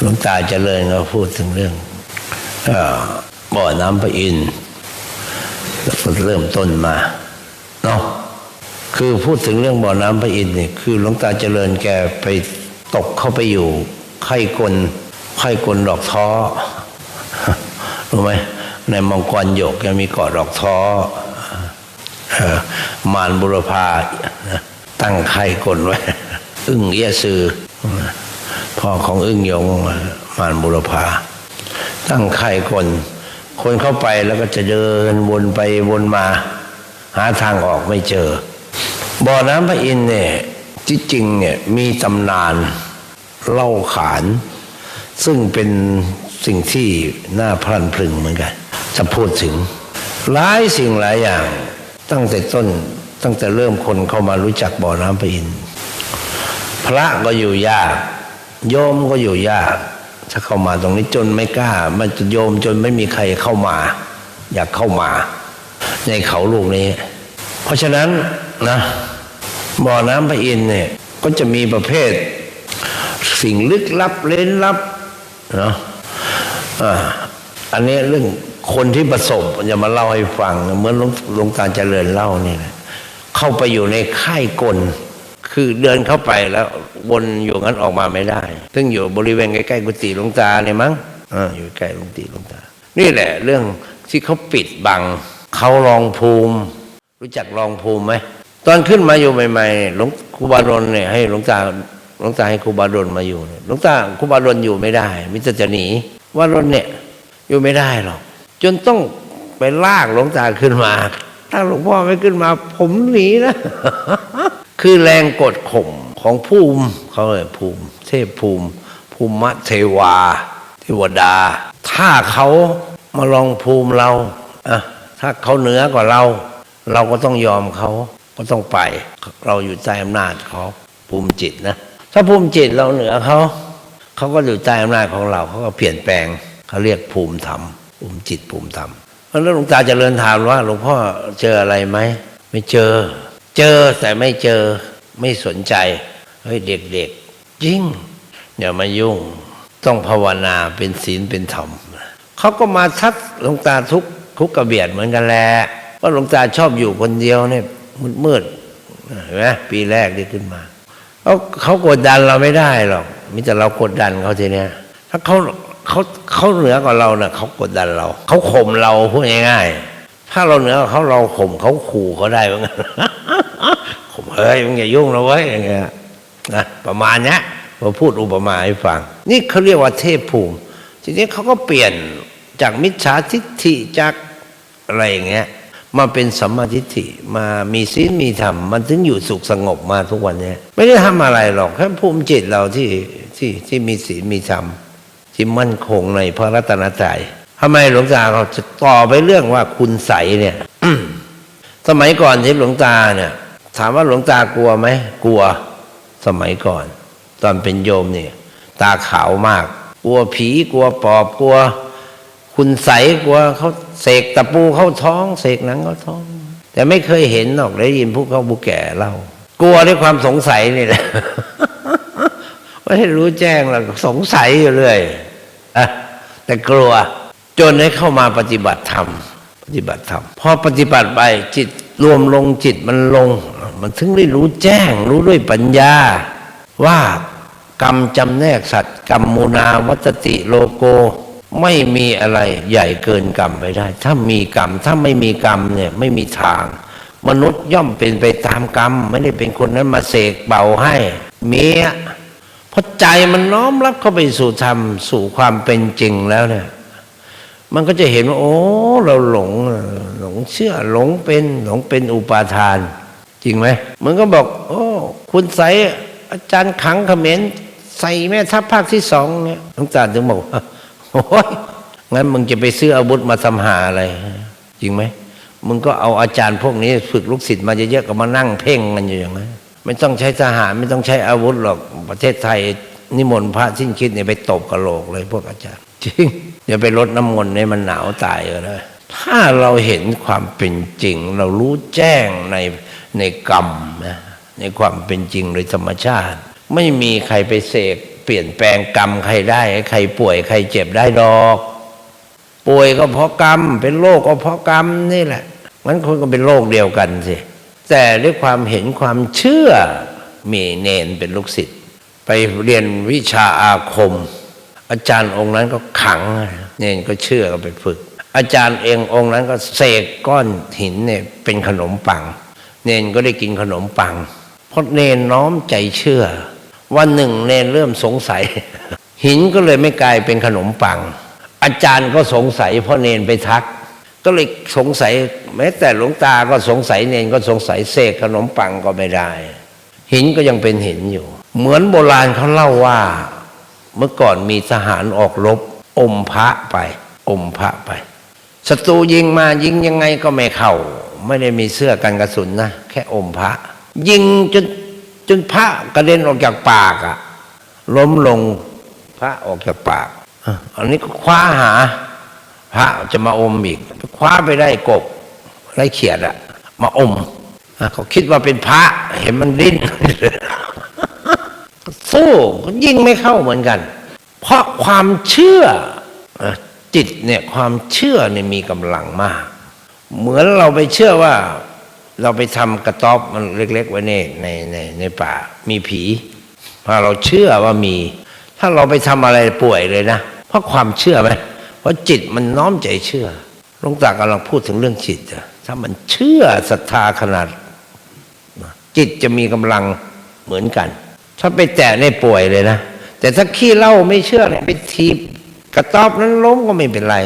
หลวงตาเจริญก็พูดถึงเรื่องอบ่อน้ำพระอินทร์แล้วก็เริ่มต้นมาเนาะคือพูดถึงเรื่องบ่อน้ำพระอินทร์เนี่ยคือหลวงตาเจริญแกไปตกเข้าไปอยู่ไข้กลไข้กลดอกท้อรู้ไหมในมังกรหยกยังมีเกาะดอกท้ออมารบุรพาตั้งไข่กลไว้ อึ้งเอี้ยซือ พ่อของอึ้งยงมารบุรพาตั้งไข่กลคนเข้าไปแล้วก็จะเดินวนไปวนมา หาทางออกไม่เจอ บ่อน้ำพระอินเนี่ยที่จริงเนี่ยมีตำนานเล่าขาน ซึ่งเป็นสิ่งที่น่าพลันพึงเหมือนกัน จะพูดถึง หลายสิ่งหลายอย่าง ตั้งแต่ต้นตั้งแต่เริ่มคนเข้ามารู้จักบ่อน้ำพระอินทร์พระก็อยู่ยาก โยมก็อยู่ยากถ้าเข้ามาตรงนี้จนไม่กล้า มันจะโยมจนไม่มีใครเข้ามา อยากเข้ามา ในเขาลูกนี้ เพราะฉะนั้นนะบ่อน้ำพระอินเนี่ยก็จะมีประเภท สิ่งลึกลับเล้นลับเนาะอ่าอันนี้เรื่องคนที่ประสบจะมาเล่าให้ฟัง เหมือนหลวงหลวงตาเจริญเล่านี่นะเข้าไปอยู่ในค่ายกล คือเดินเข้าไปแล้ววนอยู่งั้นออกมาไม่ได้ ซึ่งอยู่บริเวณใกล้ๆกุฏิหลวงตาเนี่ยมั้งอ่าอยู่ใกล้กุฏิหลวงตา นี่แหละ เรื่องที่เขาปิดบังเขารองภูมิ รู้จักรองภูมิไหมตอนขึ้นมาอยู่ใหม่ๆหลวงครูบาดลเนี่ยให้หลวงตาหลวงตาให้ครูบาดลมาอยู่เนี่ยหลวงตาครูบาดลอยู่ไม่ได้ มิตรจะหนีว่ารนเนี่ยอยู่ไม่ได้หรอก จนต้องไปลากหลวงตาขึ้นมา ถ้าหลวงพ่อไม่ขึ้นมา ผมหนีนะ คือแรงกดข่มของภูมิเขาเลยภูมิ เทพภูมิ ภูมิเทวาเทวดา ถ้าเขามาลองภูมิเราอะถ้าเขาเหนือกว่าเรา เราก็ต้องยอมเขาก็ต้องไป เราอยู่ใต้อำนาจเขาภูมิจิตนะถ้าภูมิจิตเราเหนือเขาเขาก็อยู่ใต้อำนาจของเราเขาก็เปลี่ยนแปลงเขาเรียกภูมิธรรมภูมิจิตภูมิธรรมเพราะฉะนั้นหลวงตาเจริญถามว่าหลวงพ่อเจออะไรไหมไม่เจอ เจอแต่ไม่เจอไม่สนใจ เฮ้ยเด็กๆจริงอย่ามายุ่ง ต้องภาวนาเป็นศีลเป็นธรรมเขาก็มาทักหลวงตาทุกทุกกระเบียดเหมือนกันแหละว่าหลวงตาชอบอยู่คนเดียวเนี่ยมืดมืดๆเห็นไหมปีแรกที่ขึ้นมาเขาเขากดดันเราไม่ได้หรอกมิแต่เรากดดันเขาทีเนี้ยถ้าเขาเขาเขาเหนือกว่าเราเนี่ยเขากดดันเรา เขาข่มเราพูดง่ายๆถ้าเราเหนือกว่าเขาเราข่มเขาขู่เขาได้เหมือนกัน เฮ้ยมึงอย่ายุ่งนะเว้ยอย่างเงี้ยนะประมาณเนี้ยมาพูดอุปมาให้ฟัง นี่เขาเรียกว่าเทพภูมิ ทีนี้เขาก็เปลี่ยนจากมิจฉาทิฏฐิจากอะไรอย่างเงี้ยมาเป็นสัมมาทิฏฐิมามีศีลมีธรรมมันถึงอยู่สุขสงบมาทุกวันเนี้ยไม่ได้ทำอะไรหรอกแค่ภูมิจิตเราที่ที่ที่มีศีลมีธรรมที่มั่นคงในพระรัตนตรัยทำไมหลวงตาเขาจะต่อไปเรื่องว่าคุณใสเนี่ยสมัยก่อนที่หลวงตาเนี่ย ถามว่าหลวงตากลัวไหมกลัวสมัยก่อน ตอนเป็นโยมเนี่ย ตาขาวมาก กลัวผีกลัวปอบกลัว คุณใสกลัวเขาเสกตะปูเข้าท้อง เสกหนังเข้าท้อง แต่ไม่เคยเห็นหรอกได้ยินผู้เขาผู้แก่เล่ากลัวด้วยความสงสัยนี่แหละไม่ให้รู้แจ้งหรอกสงสัยอยู่เรื่อยอะแต่กลัวจนให้เข้ามาปฏิบัติธรรมปฏิบัติธรรมพอปฏิบัติไปจิตรวมลงจิตมันลง มันถึงได้รู้แจ้งรู้ด้วยปัญญา ว่ากรรมจำแนกสัตว์กรรมมูนาวัตติโลโก ไม่มีอะไรใหญ่เกินกรรมไปได้ ถ้ามีกรรมถ้าไม่มีกรรมเนี่ยไม่มีทาง มนุษย์ย่อมเป็นไปตามกรรม ไม่ได้เป็นคนนั้นมาเสกเบาให้ เมียเพราะใจมันน้อมรับเข้าไปสู่ธรรมสู่ความเป็นจริงแล้วเนี่ยมันก็จะเห็นว่า โอ้ เราหลง หลงเชื่อหลงเป็นหลงเป็นอุปาทาน จริงไหมมันก็บอก โอ้ คุณใสอาจารย์ขังเขมรใส่แม่ทัพภาคที่สองเนี่ยหลวงตาถึงบอกว่าโอ้ยงั้นมึงจะไปซื้ออาวุธมาทำหาอะไร จริงไหมมึงก็เอาอาจารย์พวกนี้ ฝึกลูกศิษย์มาเยอะๆก็มานั่งเพ่งกันอยู่อย่างนั้นไม่ต้องใช้ทหารไม่ต้องใช้อาวุธหรอกประเทศไทยนิมนต์พระสิ้นคิดเนี่ยไปตบกระโหลกเลยพวกอาจารย์ จริงอย่าไปลดน้ำมนต์ให้มันหนาวตายก็ได้ถ้าเราเห็นความเป็นจริง เรารู้แจ้งใน ในกรรมนะในความเป็นจริงโดยธรรมชาติ ไม่มีใครไปเสกเปลี่ยนแปลงกรรมใครได้ ใครป่วยใครเจ็บได้ดอก ป่วยก็เพราะกรรม เป็นโรคก็เพราะกรรมนี่แหละมันคนก็เป็นโรคเดียวกันสิแต่ด้วยความเห็นความเชื่อมีเนนเป็นลูกศิษย์ไปเรียนวิชาอาคม อาจารย์องค์นั้นก็ขัง เนนก็เชื่อก็ไปฝึก อาจารย์เององค์นั้นก็เสกก้อนหินเนี่ยเป็นขนมปัง เนนก็ได้กินขนมปัง เพราะเนนน้อมใจเชื่อ วันหนึ่งเนนเริ่มสงสัย หินก็เลยไม่กลายเป็นขนมปัง อาจารย์ก็สงสัยเพราะเนนไปทัก ก็เลยสงสัย แม้แต่หลวงตาก็สงสัยเนนก็สงสัยเสกขนมปังก็ไม่ได้ หินก็ยังเป็นหินอยู่ เหมือนโบราณเขาเล่าว่า เมื่อก่อนมีทหารออกรบ อมพระไป อมพระไปศัตรูยิงมายิงยังไงก็ไม่เข้า ไม่ได้มีเสื้อกันกระสุนนะแค่อมพระ ยิงจนจนพระกระเด็นออกจากปากอะล้มลงพระออกจากปากอันนี้ก็คว้าหา พระจะมาอมอีกคว้าไปได้กบได้เขียดอะมาอมเขาคิดว่าเป็นพระ เห็นมันดิ้นสู้ก็ยิงไม่เข้าเหมือนกัน เพราะความเชื่อจิตเนี่ยความเชื่อเนี่ยมีกำลังมาก เหมือนเราไปเชื่อว่าเราไปทำกระต๊อบมันเล็ก ๆ ไว้ในในในในป่า มีผีพอเราเชื่อว่ามี ถ้าเราไปทำอะไรป่วยเลยนะ เพราะความเชื่อไหมเพราะจิตมันน้อมใจเชื่อหลวงตากำลังพูดถึงเรื่องจิตอะถ้ามันเชื่อศรัทธาขนาด จิตจะมีกำลังเหมือนกัน ถ้าไปแตะในป่วยเลยนะแต่ถ้าขี้เล้าไม่เชื่อเนี่ยไปทีบกระต๊อบนั้นล้มก็ไม่เป็นไร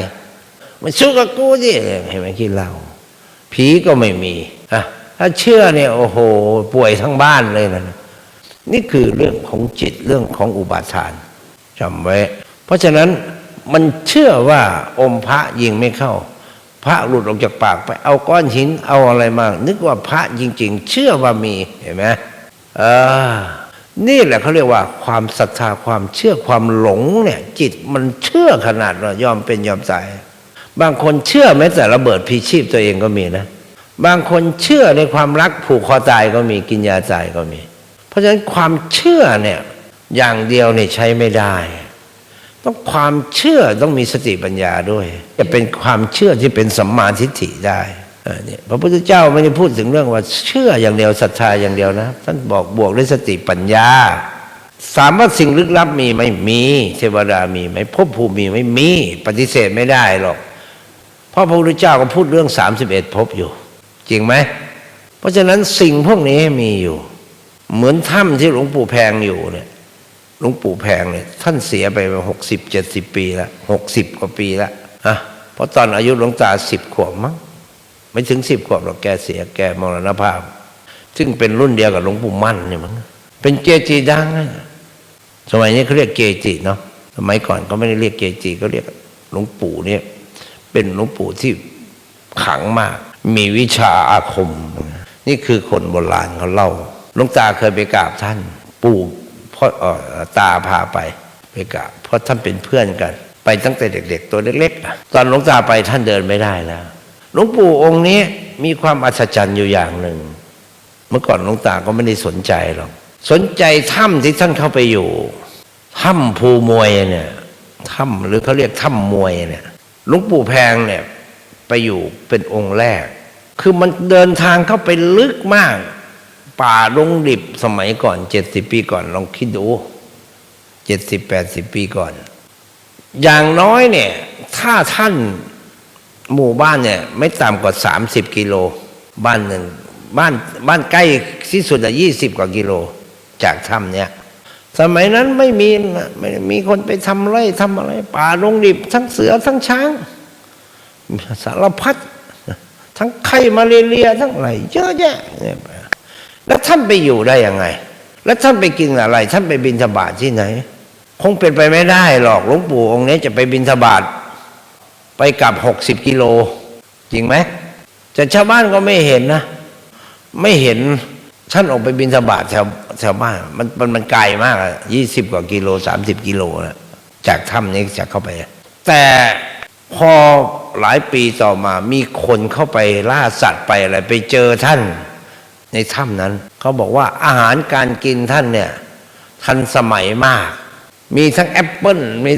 มันสู้กับกูสิเห็นไหมขี้เหล้าผีก็ไม่มีอะถ้าเชื่อเนี่ยโอ้โห ป่วยทั้งบ้านเลยนะนี่คือเรื่องของจิตเรื่องของอุบาทานจำไว้ เพราะฉะนั้นมันเชื่อว่าอมพระยิงไม่เข้า พระหลุดออกจากปากไปเอาก้อนหินเอาอะไรมา นึกว่าพระจริง ๆ เชื่อว่ามีเห็นไหมเออนี่แหละเขาเรียกว่าความศรัทธาความเชื่อความหลงเนี่ย จิตมันเชื่อขนาดว่ายอมเป็นยอมตาย บางคนเชื่อแม้แต่ระเบิดพีชีพตัวเองก็มีนะ บางคนเชื่อในความรักผูกคอตายก็มีกินยาตายก็มี เพราะฉะนั้นความเชื่อเนี่ยอย่างเดียวเนี่ยใช้ไม่ได้ ต้องความเชื่อต้องมีสติปัญญาด้วย จะเป็นความเชื่อที่เป็นสัมมาทิฏฐิได้เนี่ยพระพุทธเจ้าไม่ได้พูดถึงเรื่องว่าเชื่ออย่างเดียวศรัทธาอย่างเดียวนะท่านบอกบวกด้วยสติปัญญาสามว่าสิ่งลึกลับมีไหม่มี เทวดามีไหมภพภูมิมีไหม่มี ปฏิเสธไม่ได้หรอก เพราะพระพุทธเจ้าก็พูดเรื่อง31ภพอยู่ จริงไหม เพราะฉะนั้นสิ่งพวกนี้มีอยู่ เหมือนถ้ำที่หลวงปู่แพงอยู่เนี่ยหลวงปู่แพงเนี่ยท่านเสียไปหกสิบเจ็ดสิบปีล้วหกสิบกว่าปีล้วอะเพราะตอนอายุหลวงตาสิบขวบมั้งไม่ถึงสิบขวบหรอกแกเสียแกมรณภาพ ซึ่งเป็นรุ่นเดียวกับหลวงปู่มั่นเนี่ยมั้งเป็นเกจิดังสมัยนี้เขาเรียกเกจิเนาะสมัยก่อนก็ไม่ได้เรียกเกจิก็เรียกหลวงปู่เนี่ย เป็นหลวงปู่ที่ขังมาก มีวิชาอาคม นี่คือคนโบราณเขาเล่าหลวงตาเคยไปกราบท่าน ปู่พ่ออตาพาไปไปกราบเพราะท่านเป็นเพื่อนกัน ไปตั้งแต่เด็ก ๆ ตัวเล็กๆตอนหลวงตาไปท่านเดินไม่ได้แล้วหลวงปู่องค์นี้มีความอัศจรรย์อยู่อย่างหนึ่ง เมื่อก่อนหลวงตาก็ไม่ได้สนใจหรอกสนใจถ้ำที่ท่านเข้าไปอยู่ถ้ำภูมวยเนี่ยถ้ำหรือเขาเรียกถ้ำมวยเนี่ย หลวงปู่แพงเนี่ยไปอยู่เป็นองค์แรก คือมันเดินทางเข้าไปลึกมาก ป่าดงดิบสมัยก่อนเจ็ดสิบปีก่อนลองคิดดูเจ็ดสิบแปดสิบปีก่อน อย่างน้อยเนี่ย ถ้าท่านหมู่บ้านเนี่ยไม่ต่ำกว่าสามสิบกิโล บ้านหนึ่งบ้านบ้านใกล้ที่สุดอะยี่สิบกว่ากิโล จากถ้ำเนี่ย สมัยนั้นไม่มีไม่มีคนไปทำไร่ทำอะไร ป่าดงดิบ ทั้งเสือทั้งช้าง สารพัดทั้งไข้มาเรียทั้งอะไรเยอะแยะเนี่ยแล้วท่านไปอยู่ได้ยังไง แล้วท่านไปกินอะไร ท่านไปบินทบาทที่ไหน คงเป็นไปไม่ได้หรอกหลวงปู่องค์นี้จะไปบินทบาทไปกลับหกสิบกิโล จริงไหมแต่ชาวบ้านก็ไม่เห็นนะ ไม่เห็น ท่านออกไปบินทบาทแถวแถวบ้านมันมันมันไกลมากยี่สิบกว่ากิโลสามสิบกิโลนะจากถ้ำนี้จากเข้าไป แต่พอหลายปีต่อมามีคนเข้าไปล่าสัตว์ไปอะไรไปเจอท่านในถ้ำนั้น เขาบอกว่าอาหารการกินท่านเนี่ย ทันสมัยมาก มีทั้งแอปเปิลมี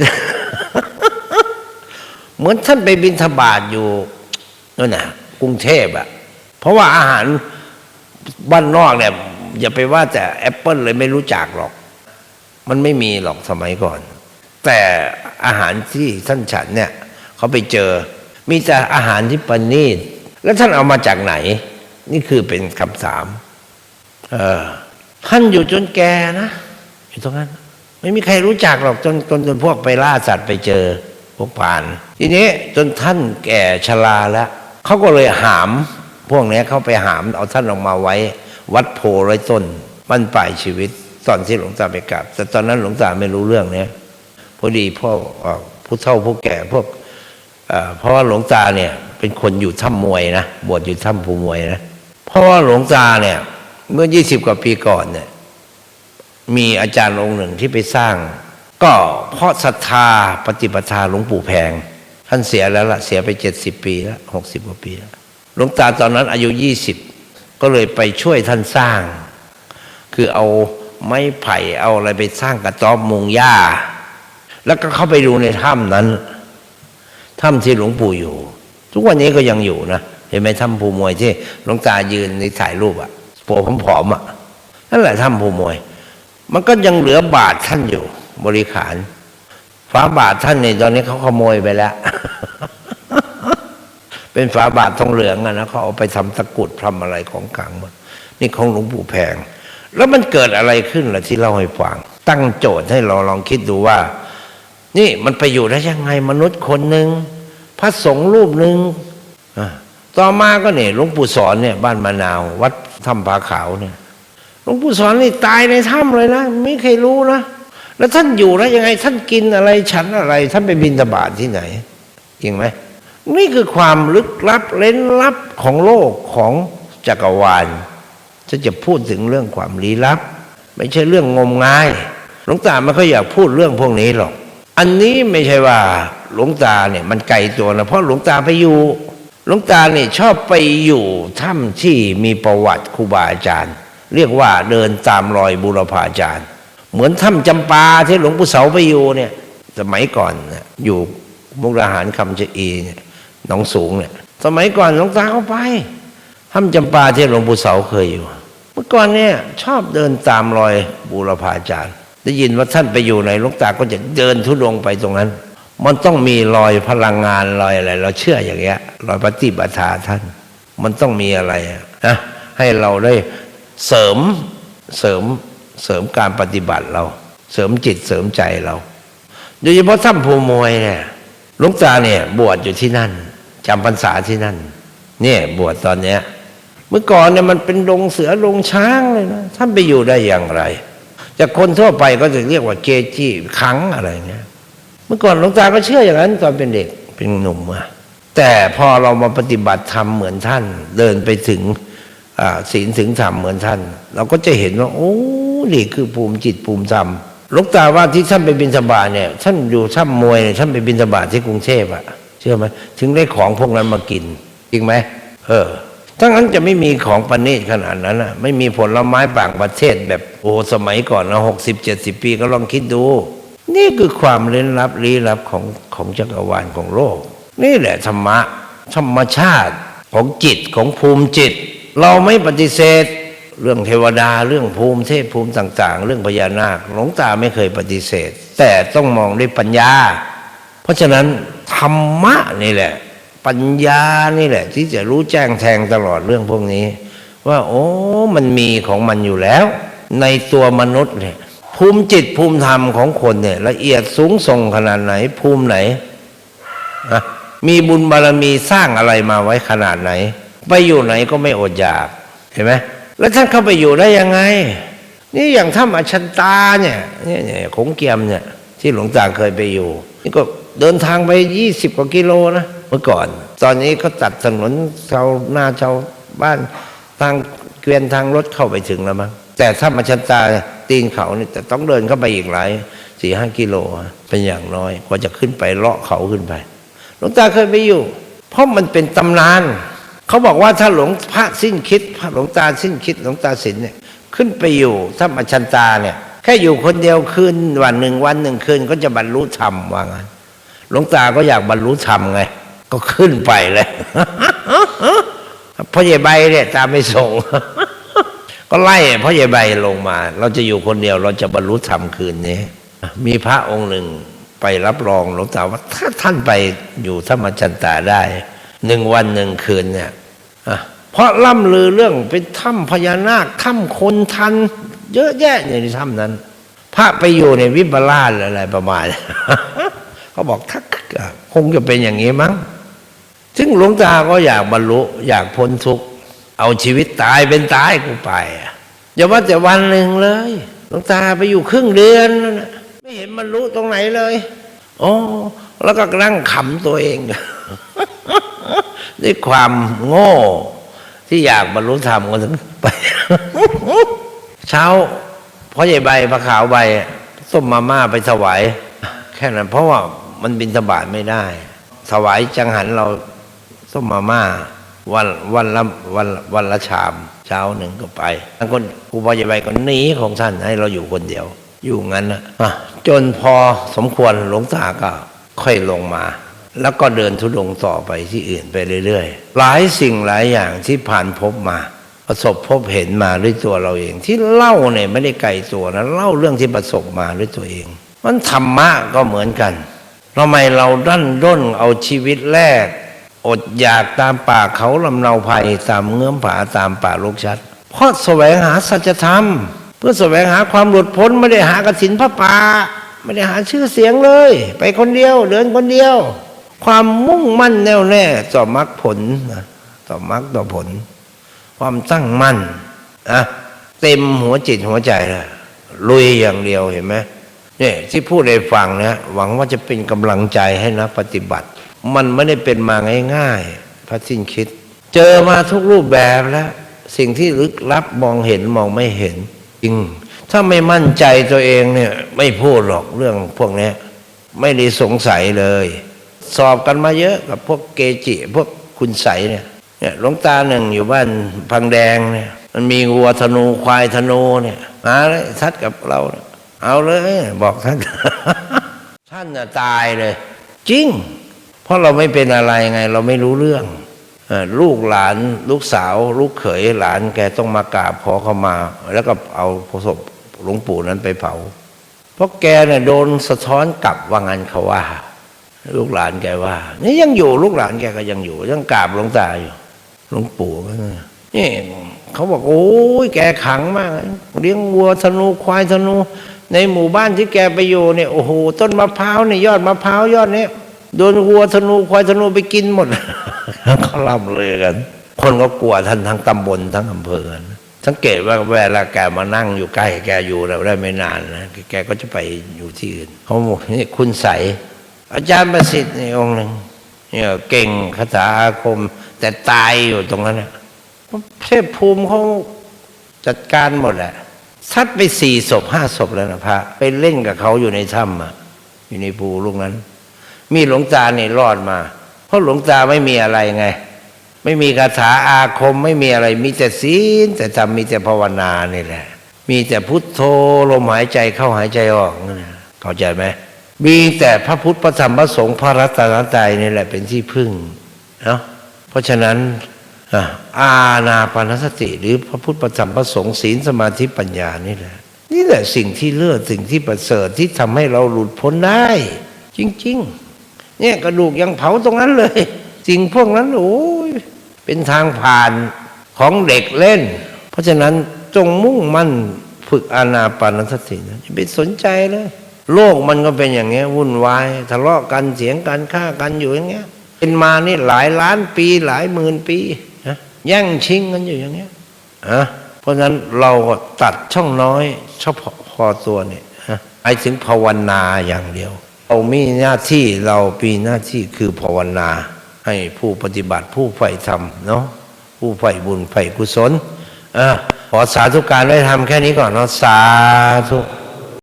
เหมือนท่านไปบินทบาทอยู่นั่นน่ะกรุงเทพอะเพราะว่าอาหาร บ้านนอกเนี่ยอย่าไปว่าแต่แอปเปิลเลยไม่รู้จักหรอก มันไม่มีหรอกสมัยก่อน แต่อาหารที่ท่านฉันเนี่ยเขาไปเจอ มีแต่อาหารที่ประณีตแล้วท่านเอามาจากไหน นี่คือเป็นคำถาม เออท่านอยู่จนแกนะอยู่ตรงนั้น ไม่มีใครรู้จักหรอกจนจนจนพวกไปล่าสัตว์ไปเจอพวกผ่าน ทีนี้จนท่านแก่ชราแล้วเขาก็เลยหาม พวกนี้เขาไปหามเอาท่านออกมาไว้ วัดโพไร้ต้นมันปลายชีวิต ตอนที่หลวงตาไปกราบแต่ตอนนั้นหลวงตาไม่รู้เรื่องเนี้ยพอดีพ่อผู้เฒ่าผู้แก่พวกเอ่อเพราะว่าหลวงตาเนี่ยเป็นคนอยู่ถ้ำมวยนะบวชอยู่ถ้ำภูมวยนะเพราะว่าหลวงตาเนี่ย เมื่อยี่สิบกว่าปีก่อนเนี่ยมีอาจารย์องค์หนึ่งที่ไปสร้าง ก็เพราะศรัทธาปฏิปทาหลวงปู่แพง ท่านเสียแล้วละเสียไปเจ็ดสิบปีแล้วหกสิบกว่าปีแล้ว หลวงตาตอนนั้นอายุยี่สิบก็เลยไปช่วยท่านสร้าง คือเอาไม้ไผ่เอาอะไรไปสร้างกระต๊อบมุงหญ้า แล้วก็เข้าไปดูในถ้ำนั้นถ้ำที่หลวงปู่อยู่ ทุกวันนี้ก็ยังอยู่นะเห็นไหมถ้ำภูมวยที่หลวงตายืนในถ่ายรูปอะปรผอมๆอะนั่นแหละถ้ำภูมวย มันก็ยังเหลือบาทท่านอยู่ บริขารฝาบาทท่านในตอนนี้เขาขโมยไปแล้ว เป็นฝาบาททองเหลืองอะนะเขาเอาไปทำตะกุดทำอะไรของกลางหมดนี่ของหลวงปู่แพง แล้วมันเกิดอะไรขึ้นล่ะที่เล่าให้ฟังตั้งโจทย์ให้เราลองคิดดูว่า นี่มันไปอยู่ได้ยังไงมนุษย์คนหนึ่งพระสงฆ์รูปหนึ่งต่อมาก็เนี่ยหลวงปู่สอนเนี่ย บ้านมะนาว วัดถ้ำผาขาวเนี่ยหลวงปู่สอนนี่ตายในถ้ำเลยนะไม่เคยรู้นะแล้วท่านอยู่แล้วยังไง ท่านกินอะไรฉันอะไร ท่านไปบินตบาทที่ไหนจริงไหม นี่คือความลึกลับเล้นลับของโลกของจักรวาลจะจะพูดถึงเรื่องความลี้ลับ ไม่ใช่เรื่องงมงาย หลวงตาไม่ค่อยอยากพูดเรื่องพวกนี้หรอก อันนี้ไม่ใช่ว่าหลวงตาเนี่ยมันไกลตัวนะเพราะหลวงตาไปอยู่หลวงตาเนี่ยชอบไปอยู่ถ้ำที่มีประวัติครูบาอาจารย์ เรียกว่าเดินตามรอยบุรพาจารย์ เหมือนถ้ำจำปาที่หลวงปู่เสาไปอยู่เนี่ย สมัยก่อนอยู่มุกดาหารคำชะอีเนี่ย หนองสูงเนี่ยสมัยก่อนหลวงตาเขาไปถ้ำจำปาที่หลวงปู่เสาเคยอยู่ เมื่อก่อนเนี่ยชอบเดินตามรอยบุรพาจารย์ ได้ยินว่าท่านไปอยู่ไหนหลวงตาก็จะเดินทุดงไปตรงนั้น มันต้องมีรอยพลังงานรอยอะไร เราเชื่ออย่างเงี้ยรอยปฏิบัติท่าน มันต้องมีอะไรนะให้เราได้เสริมเสริมเสริมการปฏิบัติเรา เสริมจิตเสริมใจเรา โดยเฉพาะถ้ำภูมวยเนี่ยหลวงตาเนี่ยบวชอยู่ที่นั่น จำพรรษาที่นั่น เนี่ยบวชตอนเนี้ย เมื่อก่อนเนี่ยมันเป็นดงเสือดงช้างเลยนะท่านไปอยู่ได้อย่างไร จากคนทั่วไปก็จะเรียกว่าเกจิขังอะไรเงี้ย เมื่อก่อนหลวงตาก็เชื่ออย่างนั้น ตอนเป็นเด็กเป็นหนุ่มอะแต่พอเรามาปฏิบัติธรรมเหมือนท่าน เดินไปถึงศีลถึงธรรมเหมือนท่าน เราก็จะเห็นว่า โอ้นี่คือภูมิจิตภูมิธรรมลวงตาว่าที่ท่านไปบินสบาเนี่ยท่านอยู่ถ้ำมวยเนี่ยท่านไปบินสบาที่กรุงเทพอะ เชื่อไหมถึงได้ของพวกนั้นมากิน จริงไหมเออถ้างั้นจะไม่มีของประณีตขนาดนั้นอะไม่มีผลไม้ต่างประเทศแบบโอ้สมัยก่อนนะหกสิบเจ็ดสิบปีก็ลองคิดดู นี่คือความล่นลับลี้ลับของของจักรวาลของโลก นี่แหละธรรมะธรรมชาติของจิตของภูมิจิต เราไม่ปฏิเสธ เรื่องเทวดาเรื่องภูมิเทพภูมิต่าง ๆ เรื่องพญานาคหลวงตาไม่เคยปฏิเสธ แต่ต้องมองด้วยปัญญา เพราะฉะนั้น ธรรมะนี่แหละ ปัญญานี่แหละ ที่จะรู้แจ้งแทงตลอดเรื่องพวกนี้ ว่า โอ้มันมีของมันอยู่แล้ว ในตัวมนุษย์เนี่ยภูมิจิตภูมิธรรมของคนเนี่ย ละเอียดสูงส่งขนาดไหน ภูมิไหนมีบุญบารมีสร้างอะไรมาไว้ขนาดไหน ไปอยู่ไหนก็ไม่อดอยากเห็นไหมแล้วท่านเข้าไปอยู่ได้ยังไง นี่อย่างถ้ำอชันตาเนี่ยเนี่ยเนี่ยขงเกียมเนี่ย ที่หลวงตาเคยไปอยู่ นี่ก็ เดินทางไปยี่สิบกว่ากิโลนะเมื่อก่อน ตอนนี้เขาตัดถนนชาวหน้าชาวบ้านทางเกวียนทางรถเข้าไปถึงแล้วมั้งแต่ถ้ำอชันตาตีนเขานี่แต่ต้องเดินเข้าไปอีกหลายสี่ห้ากิโลเป็นอย่างน้อยกว่าจะขึ้นไปเลาะเขาขึ้นไปหลวงตาเคยไปอยู่ เพราะมันเป็นตำนานเขาบอกว่าถ้าหลวงพระสิ้นคิดพระหลวงตาสิ้นคิดหลวงตาสินเนี่ยขึ้นไปอยู่ถ้ามาชันตาเนี่ยแค่อยู่คนเดียวคืนวันหนึ่งวันหนึ่งคืนก็จะบรรลุธรรมว่างั้น หลวงตาก็อยากบรรลุธรรมไง ก็ขึ้นไปเลยพ่อใหญ่ใบเนี่ยตามไปส่ง ก็ไล่พ่อใหญ่ใบลงมา เราจะอยู่คนเดียวเราจะบรรลุธรรมคืนนี้ มีพระองค์หนึ่งไปรับรองหลวงตาว่าถ้าท่านไปอยู่ธรรมจันตาได้หนึ่งวันหนึ่งคืนเนี่ยเพราะล่ำลือเรื่องเป็นถ้ำพญานาคถ้ำคนทัน เยอะแยะในถ้ำนั้น พระไปอยู่ในวิปลาสอะไรประมาณ เขาบอกถ้าคงจะเป็นอย่างนี้มั้ง ซึ่งหลวงตาก็อยากบรรลุอยากพ้นทุกข์เอาชีวิตตายเป็นตายกูไปอะอย่าว่าแต่วันหนึ่งเลยหลวงตาไปอยู่ครึ่งเดือนนะไม่เห็นบรรลุตรงไหนเลยโอ้แล้วก็นั่งขำตัวเองด้วยความโง่ ที่อยากบรรลุธรรมก็ถึงไป เช้าพ่อใหญ่ใบพระขาวใบต้มมาม่าไปถวาย แค่นั้นเพราะว่า มันบินสบาทไม่ได้ ถวายจังหันเราต้มมาม่าวันวันละวันวันละชามเช้าหนึ่งก็ไปทั้งคนครูพ่อใหญ่ใบก็หนีของท่านให้เราอยู่คนเดียว อยู่งั้นนะจนพอสมควรหลวงตาก็ค่อยลงมา แล้วก็เดินทุดงค์ต่อไปที่อื่นไปเรื่อยๆ หลายสิ่งหลายอย่างที่ผ่านพบมา ประสบพบเห็นมาด้วยตัวเราเอง ที่เล่าเนี่ยไม่ได้ไกลตัวนะเล่าเรื่องที่ประสบมาด้วยตัวเอง มันธรรมะก็เหมือนกัน ทำไมเราดันด้นเอาชีวิตแรก อดอยากตามป่าเขาลำเนาภัยตามเงื้อมผาตามป่าลูกชัด เพราะแสวงหาสัจธรรม เพื่อแสวงหาความหลุดพ้นไม่ได้หากสินพระป่าไม่ได้หาชื่อเสียงเลย ไปคนเดียวเดินคนเดียว ความมุ่งมั่นแน่วแน่ต่อมรรคผลต่อมรรคต่อผล ความตั้งมั่นอะเต็มหัวจิตหัวใจเลยลุยอย่างเดียวเห็นไหม เนี่ยที่พูดให้ฟังนะหวังว่าจะเป็นกำลังใจให้นะปฏิบัติ มันไม่ได้เป็นมาง่ายๆพระสิ้นคิด เจอมาทุกรูปแบบแล้ว สิ่งที่ลึกลับมองเห็นมองไม่เห็นจริง ถ้าไม่มั่นใจตัวเองเนี่ย ไม่พูดหรอกเรื่องพวกนี้ไม่ได้สงสัยเลย สอบกันมาเยอะกับพวกเกจิ พวกคุณใสเนี่ยเนี่ยหลวงตาหนึ่งอยู่บ้านพังแดงเนี่ย มันมีวัวธนูควายธนูเนี่ยมาเลยทัดกับเราเนี่ย เอาเลย บอกท่าน ท่านน่ะตายเลย จริง เพราะเราไม่เป็นอะไรไง เราไม่รู้เรื่องลูกหลานลูกสาว ลูกเขยหลานแกต้องมากราบขอเข้ามา แล้วก็เอาศพหลวงปู่นั้นไปเผา เพราะแกเนี่ยโดนสะท้อนกลับว่างันเขาว่า ลูกหลานแกว่า นี่ยังอยู่ลูกหลานแกก็ยังอยู่ ยังกราบหลวงตาอยู่หลวงปู่ก็นี่เขาบอกโอ้ยแกขังมากเลี้ยงวัวธนูควายธนู ในหมู่บ้านที่แกไปอยู่เนี่ยโอ้โหต้นมะพร้าวเนี่ยยอดมะพร้าวยอดเนี้ยโดนวัวธนูควายธนูไปกินหมดเขาล่ำเลยกัน คนก็กลัวท่านทั้งตำบลทั้งอำเภอกันสังเกตว่าเวลาแกมานั่งอยู่ใกล้แกอยู่เราได้ไม่นานนะแกก็จะไปอยู่ที่อื่นเขาบอกนี่คุณใสอาจารย์ประสิทธิ์นี่องค์หนึ่งเนี่ยเก่งคาถาอาคม แต่ตายอยู่ตรงนั้นนะเทพภูมิเขาจัดการหมดแหละ ซัดไปสี่ศพห้าศพแล้วนะพระ ไปเล่นกับเขาอยู่ในถ้ำอะ อยู่ในภูลูกนั้น มีหลวงตาเนี่ยรอดมา เพราะหลวงตาไม่มีอะไรไง ไม่มีคาถาอาคมไม่มีอะไร มีแต่ศีลแต่ทำมีแต่ภาวนานี่แหละ มีแต่พุทโธลมหายใจเข้าหายใจออกนั่นนะเข้าใจไหมมีแต่พระพุทธพระธรรมพระสงฆ์พระรัตนตรัยนี่แหละเป็นที่พึ่งเนาะเพราะฉะนั้น อาณาปานสติ หรือพระพุทธพระธรรมพระสงฆ์ศีลสมาธิปัญญานี่แหละ นี่แหละสิ่งที่เลิศสิ่งที่ประเสริฐที่ทำให้เราหลุดพ้นได้ จริง ๆ เนี่ยกระดูกยังเผาตรงนั้นเลย สิ่งพวกนั้นโอ้ยเป็นทางผ่านของเด็กเล่น เพราะฉะนั้นจงมุ่งมั่นฝึกอานาปานสตินะอย่าไปสนใจเลย โลกมันก็เป็นอย่างเงี้ยวุ่นวายทะเลาะกันเสียงกันฆ่ากันอยู่อย่างเงี้ยเป็นมานี่หลายล้านปีหลายหมื่นปี แย่งชิงกันอยู่อย่างเงี้ยอะเพราะฉะนั้นเราก็ตัดช่องน้อยเฉพาะพอตัวเนี่ยไอ้ถึงภาวนาอย่างเดียว เรามีหน้าที่เราปีหน้าที่คือภาวนา ให้ผู้ปฏิบัติผู้ใฝ่ธรรมเนาะผู้ใฝ่บุญใฝ่กุศลอะขอสาธุการไว้ทำแค่นี้ก่อนเนาะสาธุ